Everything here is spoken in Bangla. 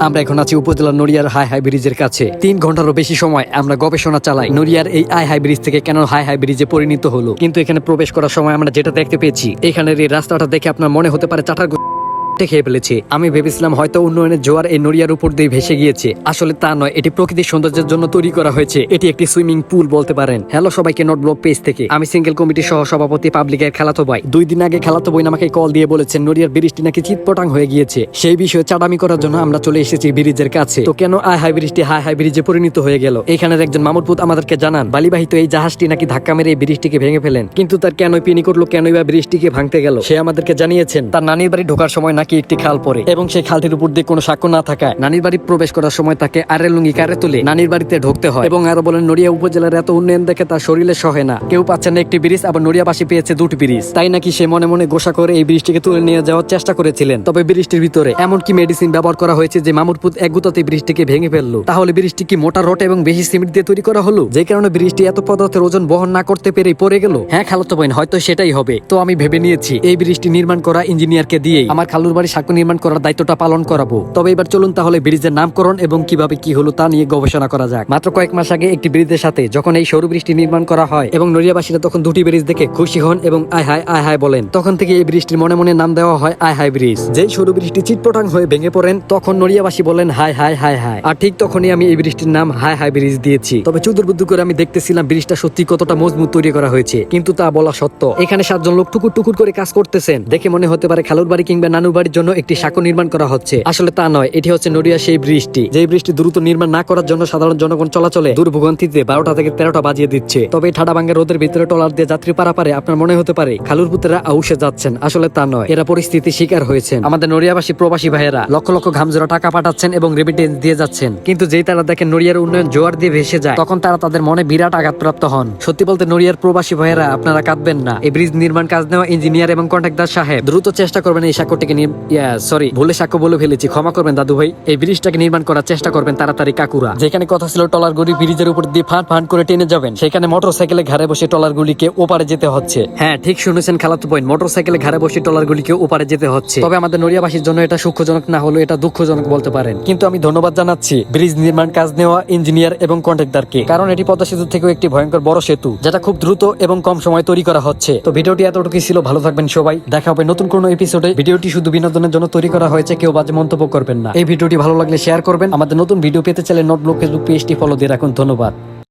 আমরা এখন আছি উপজেলা নড়িয়ার হাই হাই ব্রিজের কাছে। তিন ঘন্টারও বেশি সময় আমরা গবেষণা চালাই। নড়িয়ার এই আই হাই ব্রিজ থেকে কেন হাই হাই ব্রিজে পরিণত হলো? কিন্তু এখানে প্রবেশ করার সময় আমরা যেটা দেখতে পেয়েছি, এখানের এই রাস্তাটা দেখে আপনার মনে হতে পারে চাটার গু- খেয়ে ফেলেছে। আমি ভেবেছিলাম হয়তো উন্নয়নের জোয়ার এই নড়িয়ার উপর দিয়ে ভেসে গিয়েছে। আসলে তা নয়, এটি প্রকৃতির সৌন্দর্যের জন্য তৈরি করা হয়েছে। এটি একটি সুইমিং পুল বলতে পারেন। হ্যালো সবাইকে নট ব্লক পেজ থেকে। আমি সিঙ্গেল কমিটির সহ সভাপতি পাবলিকের খেলাতো ভাই দুই দিন আগে খেলাতো বই আমাকে কল দিয়ে বলেছেন, নড়িয়ার ব্রিজটি নাকি চিৎপটাং হয়ে গিয়েছে। সেই বিষয়ে চাটামি করার জন্য আমরা চলে এসেছি ব্রিজের কাছে। তো কেন আয় হাই ব্রিজটি হাই হাই ব্রিজে পরিণত হয়ে গেল? এখানের একজন মামুরপুত আমাদেরকে জানান, বালিবাহিত এই জাহাজটি নাকি ধাক্কা মেরে এই ব্রিজটিকে ভেঙে ফেলেন। কিন্তু তার কেন পিনি করল, কেনই বা ব্রিজটিকে ভাঙতে গেল? সে আমাদেরকে জানিয়েছেন, তার নানির বাড়ি ঢোকার সময় নাকি একটি খাল পড়ে এবং সেই খালটির উপর দিয়ে কোনো সাক্ষ্য না থাকায় নানির বাড়ি প্রবেশ করার সময় তাকে আরে লুঙ্গি কারে তুলে নানির বাড়িতে ঢুকতে হয় এবং আরও বলেন, নড়িয়া উপজেলার এত উন্নয়ন দেখে তার শরীরে সহে না। কেউ পাচ্ছে না একটি ব্রিজ আবার নড়িয়াবাসী পেয়েছে দুটি ব্রিজ। তাই নাকি সে মনে মনে গোসা করে এই ব্রিজটিকে তুলে নিয়ে যাওয়ার চেষ্টা করেছিলেন। তবে ব্রিজটির ভিতরে এমন কি মেডিসিন ব্যবহার করা হয়েছে যে মামুরপুত এক গুতাতে ব্রিজটিকে ভেঙে ফেলল। তাহলে ব্রিজটি কি মোটা রড এবং বেশি সিমেন্ট দিয়ে তৈরি করা হলো? যে কারণে ব্রিজটি এত পদার্থের ওজন বহন না করতে পেরে পড়ে গেল? হ্যাঁ খালাতো বোন, হয়তো সেটাই হবে। তো আমি ভেবে নিয়েছি, এই ব্রিজটি নির্মাণ করা ইঞ্জিনিয়ারকে দিয়ে আমার খালুর বাড়ি সাক্ষ্য নির্মাণ করার দায়িত্বটা পালন করাবো। তবে এবার চলুন তাহলে ব্রিজের নামকরণ এবং কীভাবে কি হলো তা নিয়ে গবেষণা করা যাক। মাত্র কয়েক মাস আগে একটি ব্রিজের সাথে যখন এই সরু ব্রিজটি নির্মাণ করা হয় এবং নড়িয়াবাসীরা তখন দুটি ব্রিজ দেখে খুশি হন এবং আয় হায় আয় হায় বলেন। তখন থেকে এই ব্রিজটির মনে মনে নাম দেওয়া হয় আয় হায় ব্রিজ। যেই সরু ব্রিজটি চিটপটাং হয়ে ভেঙে পড়েন, তখন নড়িয়াবাসী বলেন, হায় হায় হায় হায়। আর ঠিক তখনই আমি এই ব্রিজটির নাম হায় হায় ব্রিজ দিয়েছি। তবে চুদুর বুদ্ধু করে আমি দেখতেছিলাম ব্রিজটা সত্যি কতটা মজবুত তৈরি করা হয়েছে, কিন্তু তা বলা সত্য। এখানে সাতজন লোক টুকুর টুকুর করে কাজ করতেছেন। দেখে মনে হতে পারে খালুর বাড়ি কিংবা নানুর বাড়ির জন্য একটি সাঁকো নির্মাণ করা হচ্ছে। আসলে তা নয়, এটি হচ্ছে নড়িয়া সেই ব্রিজটি যে বৃষ্টি দ্রুত নির্মাণ না করার জন্য সাধারণ জনগণ চলাচলে দুর্ভোগান্তিতে বারোটা থেকে তেরোটা বাজিয়ে দিচ্ছে। তবে ঠাডা ভাঙ্গা রোদের ভিতরে টলার দিয়ে যাত্রী পারাপারে আপনার মনে হতে পারে, খালুর পুত্রেরা আউসে যাচ্ছেন। আসলে তা নয়, এরা পরিস্থিতি শিকার হয়েছেন। আমাদের নড়িয়াবাসী প্রবাসী ভাইয়েরা লক্ষ লক্ষ ঘামজোরা টাকা পাঠাচ্ছেন এবং রেমিটেন্স দিয়ে যাচ্ছেন। কিন্তু যেই তারা দেখেন নড়িয়ার উন্নয়ন জোয়ার দিয়ে ভেসে যায়, তখন তারা তাদের মনে বিরাট আঘাতপ্রাপ্ত হন। সত্যি বলতে নড়িয়ার প্রবাসী ভাইয়েরা, আপনারা কাঁদবেন না। এই ব্রিজ নির্মাণ কাজ নেওয়া ইঞ্জিনিয়ার এবং কন্ট্রাক্টর সাহেব দ্রুত চেষ্টা করবেন এই সরি ভুলে সাক্ষ্য বলে ফেলেছি ক্ষমা করবেন দাদু ভাই। এই ব্রিজটাকে নির্মাণ করার চেষ্টা করবেন তাড়াতাড়ি কাকুরা। যেখানে কথা ছিল টলার গুলি ব্রিজের উপর দিয়ে করে টেনে যাবেন সেখানে মোটর সাইকেলে ঘাড়ে বসে টলার গুলিকে ওপারে যেতে হচ্ছে। হ্যাঁ ঠিক শুনেছেন খালাতো পয়েন্ট মোটর সাইকেলে ঘাড়ে বসে ওপারে যেতে হচ্ছে। তবে আমাদের নড়িয়াবাসীর জন্য এটা সুখজনক না হলেও এটা দুঃখজনক বলতে পারেন। কিন্তু আমি ধন্যবাদ জানাচ্ছি ব্রিজ নির্মাণ কাজ নেওয়া ইঞ্জিনিয়ার এবং কন্ট্রাক্টরকে কারণ এটি পদ্মা সেতু থেকেও একটি ভয়ঙ্কর বড় সেতু যেটা খুব দ্রুত এবং কম সময় তৈরি করা হচ্ছে। তো ভিডিওটি এতটুকু ছিল ভালো থাকবেন সবাই দেখা হবে নতুন কোনো এপিসোডে ভিডিওটি শুধু বিনোদনের জন্য তৈরি করা হয়েছে, কেউ বাজে মন্তব্য করবেন না। এই ভিডিওটি ভালো লাগলে শেয়ার করবেন। আমাদের নতুন ভিডিও পেতে চাইলে নোট ব্লগ ফেসবুক পেজটি ফলো দিয়ে রাখুন। ধন্যবাদ।